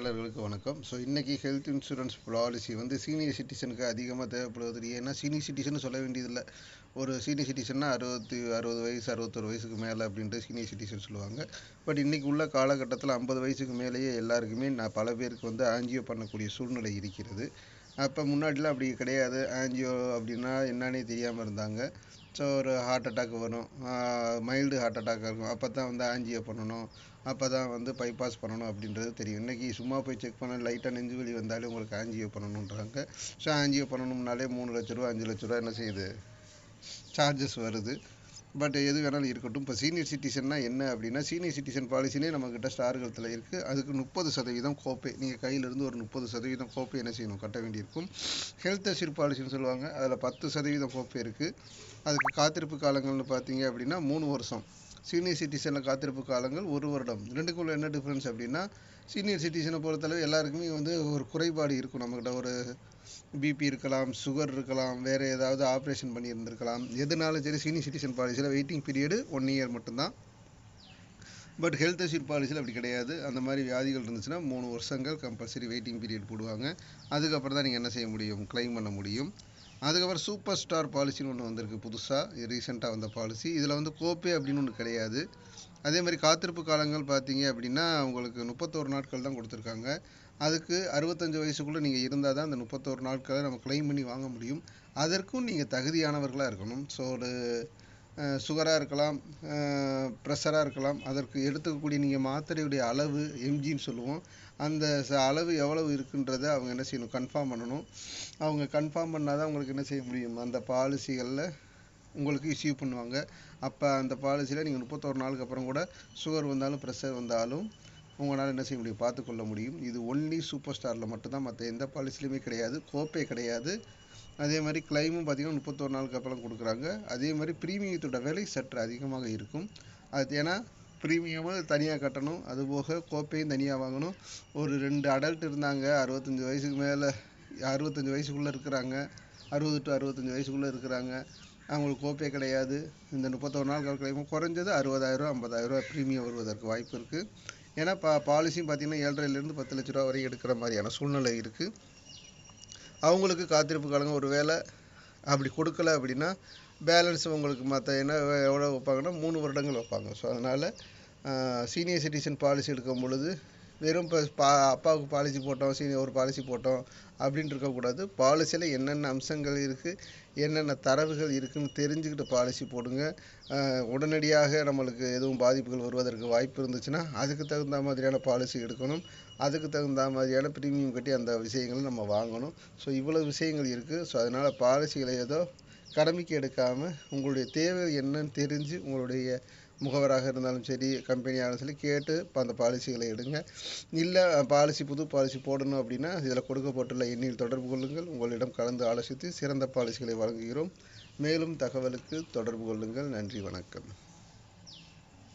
பார்வையாளர்களுக்கு வணக்கம். ஸோ இன்றைக்கி ஹெல்த் இன்சூரன்ஸ் பாலிசி வந்து சீனியர் சிட்டிசனுக்கு அதிகமாக தேவைப்படுவது ஏன்னா சீனியர் சிட்டிசன் சொல்ல வேண்டியதில்லை. ஒரு சீனியர் சிட்டிசன்னா அறுபத்தி அறுபது வயசு அறுபத்தொரு வயசுக்கு மேலே அப்படின்ட்டு சீனியர் சிட்டிசன் சொல்லுவாங்க. பட் இன்றைக்கி உள்ள காலகட்டத்தில் ஐம்பது வயசுக்கு மேலேயே எல்லாருக்குமே நான் பல பேருக்கு வந்து ஆஞ்சியோ பண்ணக்கூடிய சூழ்நிலை இருக்கிறது. அப்போ முன்னாடிலாம் அப்படி கிடையாது. ஆஞ்சியோ அப்படின்னா என்னன்னே தெரியாமல் இருந்தாங்க. ஸோ ஒரு ஹார்ட் அட்டாக் வரும். மைல்டு ஹார்ட் அட்டாக் இருக்கும் அப்போ தான் வந்து ஆஞ்சியோ பண்ணணும். அப்போ தான் வந்து பைபாஸ் பண்ணணும் அப்படின்றது தெரியும். இன்றைக்கி சும்மா போய் செக் பண்ண லைட்டாக நெஞ்சு வலி வந்தாலே உங்களுக்கு ஆஞ்சியோ பண்ணணுன்றாங்க. ஸோ ஆஞ்சியோ பண்ணணும்னாலே மூணு லட்ச ரூபா அஞ்சு லட்ச ரூபா என்ன செய்யுது? சார்ஜஸ் வருது. பட் எது வேணாலும் இருக்கட்டும். இப்போ சீனியர் சிட்டிசன்னா என்ன அப்படின்னா சீனியர் சிட்டிசன் பாலிசினே நம்மக்கிட்ட ஸ்டார்களத்தில் இருக்குது அதுக்கு முப்பது சதவீதம் கோப்பை. நீங்கள் கையிலேருந்து ஒரு முப்பது சதவீதம் கோப்பை என்ன செய்யணும்? கட்ட வேண்டியிருக்கும். ஹெல்த் அஷூர் பாலிசின்னு சொல்லுவாங்க. அதில் பத்து சதவீதம் கோப்பை இருக்குது அதுக்கு காத்திருப்பு காலங்கள்னு பார்த்தீங்க அப்படின்னா மூணு வருஷம். சீனியர் சிட்டிசனில் காத்திருப்பு காலங்கள் ஒரு வருடம். ரெண்டுக்குள்ள என்ன டிஃப்ரென்ஸ் அப்படின்னா சீனியர் சிட்டிசனை பொறுத்தளவு எல்லாருக்குமே வந்து ஒரு குறைபாடு இருக்கும். நம்மக்கிட்ட ஒரு பிபி இருக்கலாம் சுகர் இருக்கலாம் வேறு ஏதாவது ஆப்ரேஷன் பண்ணியிருந்திருக்கலாம். எதுனாலும் சரி சீனியர் சிட்டிசன் பாலிசியில் வெயிட்டிங் பீரியடு ஒன் இயர் மட்டும்தான். பட் ஹெல்த் அஷ்யூர் பாலிசியில் அப்படி கிடையாது. அந்த மாதிரி வியாதிகள் இருந்துச்சுன்னா மூணு வருஷங்கள் கம்பல்சரி வெயிட்டிங் பீரியட் போடுவாங்க. அதுக்கப்புறம் தான் நீங்கள் என்ன செய்ய முடியும்? கிளைம் பண்ண முடியும். அதுக்கப்புறம் சூப்பர் ஸ்டார் பாலிசின்னு ஒன்று வந்திருக்கு புதுசாக ரீசெண்டாக வந்த பாலிசி. இதில் வந்து கோப்பே அப்படின்னு ஒன்று கிடையாது. அதே மாதிரி காத்திருப்பு காலங்கள் பார்த்தீங்க அப்படின்னா உங்களுக்கு முப்பத்தோரு நாட்கள் தான் கொடுத்துருக்காங்க. அதுக்கு அறுபத்தஞ்சு வயசுக்குள்ளே நீங்கள் இருந்தால் தான் அந்த முப்பத்தோரு நாட்களை நம்ம கிளைம் பண்ணி வாங்க முடியும். அதற்கும் நீங்கள் தகுதியானவர்களாக இருக்கணும். ஸோ ஒரு சுகராக இருக்கலாம் ப்ரெஷராக இருக்கலாம். அதற்கு எடுத்துக்கக்கூடிய நீங்கள் மாத்திரையுடைய அளவு எம்ஜின்னு சொல்லுவோம். அந்த அளவு எவ்வளவு இருக்குன்றதை அவங்க என்ன செய்யணும் கன்ஃபார்ம் பண்ணணும். அவங்க கன்ஃபார்ம் பண்ணால் தான் உங்களுக்கு என்ன செய்ய முடியும்? அந்த பாலிசிகளில் உங்களுக்கு இஷ்யூ பண்ணுவாங்க. அப்போ அந்த பாலிசியில் நீங்கள் முப்பத்தோரு நாளுக்கு அப்புறம் கூட சுகர் வந்தாலும் ப்ரெஷர் வந்தாலும் உங்களால் என்ன செய்ய முடியும்? பார்த்துக்கொள்ள முடியும். இது ஒன்லி சூப்பர் ஸ்டாரில் மட்டும்தான். மற்ற எந்த பாலிசிலையுமே கிடையாது. கோப்பே கிடையாது. அதே மாதிரி கிளைமும் பார்த்திங்கன்னா முப்பத்தோரு நாளுக்கு அப்புறம் கொடுக்குறாங்க. அதே மாதிரி ப்ரீமியத்தோட விலை சற்று அதிகமாக இருக்கும். அது ஏன்னா ப்ரீமியமும் தனியாக கட்டணும். அதுபோக கோப்பையும் தனியாக வாங்கணும். ஒரு ரெண்டு அடல்ட் இருந்தாங்க அறுபத்தஞ்சி வயசுக்கு மேலே அறுபத்தஞ்சி வயசுக்குள்ளே இருக்கிறாங்க. அறுபது டு அறுபத்தஞ்சி வயசுக்குள்ளே இருக்கிறாங்க. அவங்களுக்கு கோப்பே கிடையாது. இந்த முப்பத்தொரு நாள் கிளைமும் குறைஞ்சது அறுபதாயிரம் ஐம்பதாயிரரூவா ப்ரீமியம் வருவதற்கு வாய்ப்பு இருக்குது ஏன்னா பா பாலிசியும் பார்த்திங்கன்னா ஏழரைலேருந்து பத்து லட்ச ரூபா வரையும் எடுக்கிற மாதிரியான சூழ்நிலை இருக்குது அவங்களுக்கு காத்திருப்பு காலங்க. ஒரு வேளை அப்படி கொடுக்கல அப்படின்னா பேலன்ஸ் உங்களுக்கு மற்ற என்ன எவ்வளோ வைப்பாங்கன்னா மூணு வருடங்கள் வைப்பாங்க. ஸோ அதனால் சீனியர் சிட்டிசன் பாலிசி எடுக்கும் பொழுது வெறும் இப்போ பா அப்பாவுக்கு பாலிசி போட்டோம் சீனியர் ஒரு பாலிசி போட்டோம் அப்படின்ட்டு இருக்கக்கூடாது பாலிசியில் என்னென்ன அம்சங்கள் இருக்குது என்னென்ன தரவுகள் இருக்குதுன்னு தெரிஞ்சுக்கிட்டு பாலிசி போடுங்க. உடனடியாக நம்மளுக்கு எதுவும் பாதிப்புகள் வருவதற்கு வாய்ப்பு இருந்துச்சுன்னா அதுக்கு தகுந்த மாதிரியான பாலிசி எடுக்கணும். அதுக்கு தகுந்த மாதிரியான ப்ரீமியம் கட்டி அந்த விஷயங்களை நம்ம வாங்கணும். ஸோ இவ்வளோ விஷயங்கள் இருக்குது ஸோ அதனால் பாலிசிகளை ஏதோ கடமைக்கு எடுக்காமல் உங்களுடைய தேவை என்னன்னு தெரிஞ்சு உங்களுடைய முகவராக இருந்தாலும் சரி கம்பெனியாக சரி கேட்டு இப்போ அந்த பாலிசிகளை எடுங்க. இல்லை பாலிசி புது பாலிசி போடணும் அப்படின்னா இதில் கொடுக்கப்பட்டுள்ள எண்ணில் தொடர்பு கொள்ளுங்கள். உங்களிடம் கலந்து ஆலோசித்து சிறந்த பாலிசிகளை வழங்குகிறோம். மேலும் தகவலுக்கு தொடர்பு கொள்ளுங்கள். நன்றி வணக்கம்.